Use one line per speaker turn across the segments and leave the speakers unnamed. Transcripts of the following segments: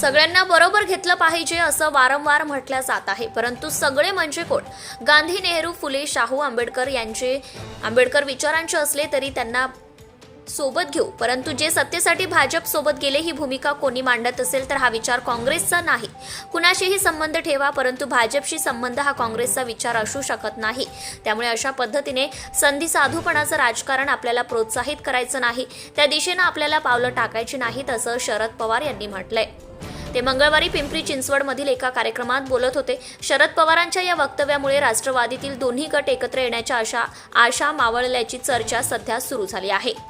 सगळ्यांना बरोबर घेतलं पाहिजे असं वारंवार म्हटलं जात आहे. परंतु सगळे म्हणजे कोण? गांधी नेहरू फुले शाहू आंबेडकर यांचे आंबेडकर विचारांचे असले तरी त्यांना सोबत घेऊ. परंतु जे सत्तेसाठी भाजप सोबत गेले ही भूमिका कोणी मांडत असेल तर हा विचार काँग्रेसचा नाही. कुणाशीही संबंध ठेवा परंतु भाजपशी संबंध हा काँग्रेसचा विचार असू शकत नाही. त्यामुळे अशा पद्धतीने संधी साधूपणाचं राजकारण आपल्याला प्रोत्साहित करायचं नाही. त्या दिशेनं आपल्याला पावलं टाकायची नाहीत असं शरद पवार यांनी म्हटलंय. ते मंगळवारी पिंपरी चिंचवडमधील एका कार्यक्रमात बोलत होते. शरद पवारांच्या या वक्तव्यामुळे राष्ट्रवादीतील दोन्ही गट एकत्र येण्याच्या आशा आशा मावळल्याची चर्चा सध्या सुरू झाली आहे.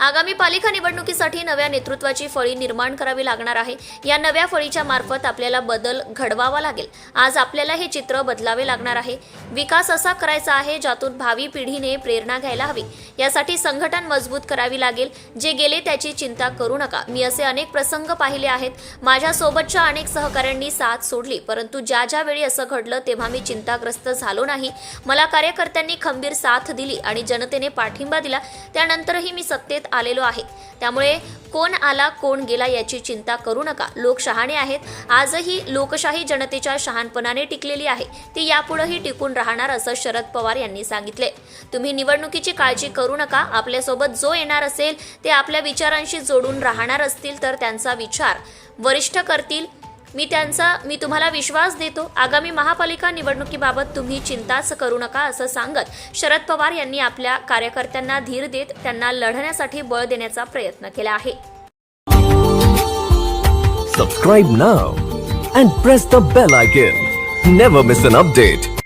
आगामी पालिका निवडणुकीसाठी नव्या नेतृत्वाची फळी निर्माण करावी लागणार आहे. या नव्या फळीच्या मार्फत आपल्याला बदल घडवावा लागेल. आज आपल्याला हे चित्र बदलावे लागणार आहे. विकास असा करायचा आहे ज्यातून भावी पिढीने प्रेरणा घ्यायला हवी. यासाठी संघटन मजबूत करावी लागेल. जे गेले त्याची चिंता करू नका. मी असे अनेक प्रसंग पाहिले आहेत. माझ्यासोबतच्या अनेक सहकाऱ्यांनी साथ सोडली. परंतु ज्या ज्या वेळी असं घडलं तेव्हा मी चिंताग्रस्त झालो नाही. मला कार्यकर्त्यांनी खंबीर साथ दिली आणि जनतेने पाठिंबा दिला. त्यानंतरही मी सत्तेत आलेलो आहे. त्यामुळे कोण आला कोण गेला याची चिंता करू नका. लोक शहाणे आहेत. आजही लोकशाही जनतेच्या शहाणपणाने टिकलेली आहे. ती यापुढेही टिकून राहणार असं शरद पवार यांनी सांगितले. तुम्ही निवडणुकीची काळजी करू नका. आपल्यासोबत जो येणार असेल ते आपल्या विचारांशी जोडून राहणार असतील तर त्यांचा विचार वरिष्ठ करतील मी त्यांचा मी तुम्हाला विश्वास देतो. आगामी महापालिका निवडणुकीबाबत तुम्ही चिंताच करू नका असं सांगत शरद पवार यांनी आपल्या कार्यकर्त्यांना धीर देत त्यांना लढण्यासाठी बळ देण्याचा प्रयत्न केला आहे.
Subscribe now and press the bell icon never miss an update